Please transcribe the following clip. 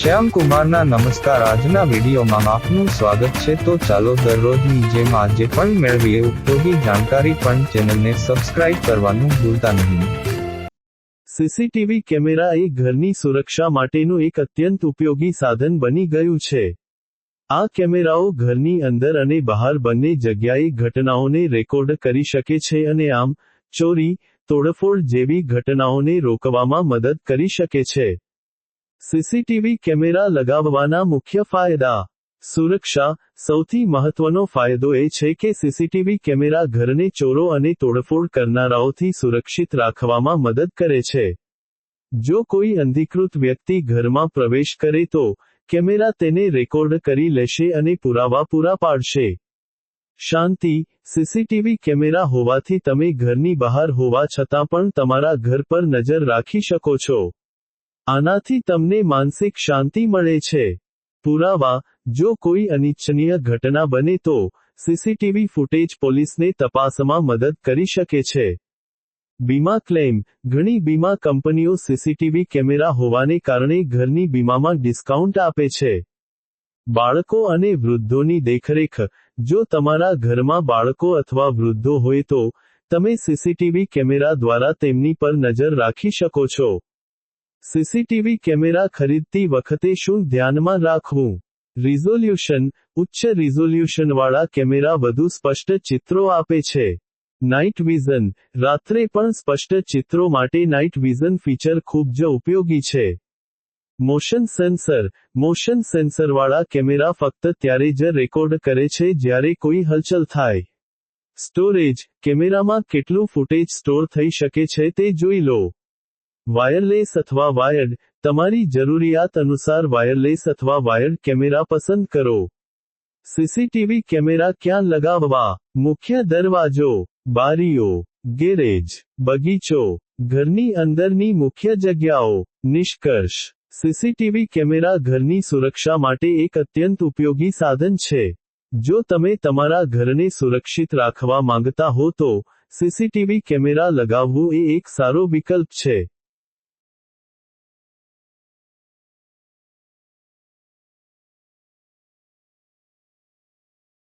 શ્યામ કુમારના નમસ્કાર. આજના વિડીયોમાં આપનું સ્વાગત છે. તો ચાલો દરરોજની જેમ આજે પણ મેળવીએ. ઉપયોગી જાણકારી પણ ચેનલને સબસ્ક્રાઇબ કરવાનું ભૂલતા નહીં. સીસીટીવી કેમેરા એ ઘરની સુરક્ષા માટેનું એક અત્યંત ઉપયોગી સાધન બની ગયું છે. આ કેમેરાઓ ઘરની અંદર અને બહાર બંને જગ્યાએ ઘટનાઓને રેકોર્ડ કરી શકે છે અને આમ ચોરી, તોડફોડ જેવી ઘટનાઓને રોકવામાં મદદ કરી શકે છે. સીસીટીવી કેમેરા લગાવવાના મુખ્ય ફાયદા. સુરક્ષા સૌથી મહત્વનો ફાયદો એ છે કે સીસીટીવી કેમેરા ઘરને ચોરો અને તોડફોડ કરનારાઓથી સુરક્ષિત રાખવામાં મદદ કરે છે. જો કોઈ અંધિકૃત વ્યક્તિ ઘરમાં પ્રવેશ કરે તો કેમેરા તેને રેકોર્ડ કરી લેશે અને પુરાવા પૂરા પાડશે. શાંતિ સીસીટીવી કેમેરા હોવાથી તમે ઘરની બહાર હોવા છતાં પણ તમારા ઘર પર નજર રાખી શકો છો. આનાથી તમને માનસિક શાંતિ મળે છે. પુરાવા, જો કોઈ અનિચ્છનીય ઘટના બને તો, સીસીટીવી ફૂટેજ પોલીસને તપાસમાં મદદ કરી શકે છે. બીમા ક્લેમ, ઘણી બીમા કંપનીઓ સીસીટીવી કેમેરા હોવાને કારણે ઘરની બીમામાં ડિસ્કાઉન્ટ આપે છે. બાળકો અને વૃદ્ધોની દેખરેખ, જો તમારા ઘરમાં બાળકો અથવા વૃદ્ધો હોય તો, તમે સીસીટીવી કેમેરા દ્વારા તેમની પર નજર રાખી શકો છો. સીસીટીવી કેમેરા ખરીદતી વખતે શું ધ્યાનમાં રાખવું? રિઝોલ્યુશન, ઉચ્ચ રિઝોલ્યુશનવાળા કેમેરા વધુ સ્પષ્ટ ચિત્રો આપે છે. નાઇટ વિઝન, રાત્રે પણ સ્પષ્ટ ચિત્રો માટે નાઇટ વિઝન ફીચર ખૂબ જ ઉપયોગી છે. મોશન સેન્સર, મોશન સેન્સરવાળા કેમેરા ફક્ત ત્યારે જ રેકોર્ડ કરે છે જ્યારે કોઈ હલચલ થાય. સ્ટોરેજ, કેમેરામાં કેટલું ફૂટેજ સ્ટોર થઈ શકે છે તે જોઈ લો. વાયરલેસ અથવા વાયર્ડ તમારી જરૂરિયાત અનુસાર વાયરલેસ અથવા વાયર્ડ કેમેરા પસંદ કરો. સીસીટીવી કેમેરા ક્યાં લગાવવા? મુખ્ય દરવાજો, બારીઓ, ગેરેજ, બગીચો, ઘરની અંદરની મુખ્ય જગ્યાઓ, નિષ્કર્ષ. સીસીટીવી કેમેરા ઘરની સુરક્ષા માટે એક અત્યંત ઉપયોગી સાધન છે. જો તમે તમારા ઘરને સુરક્ષિત રાખવા માંગતા હો તો, સીસીટીવી કેમેરા લગાવવું એ એક સારો વિકલ્પ છે.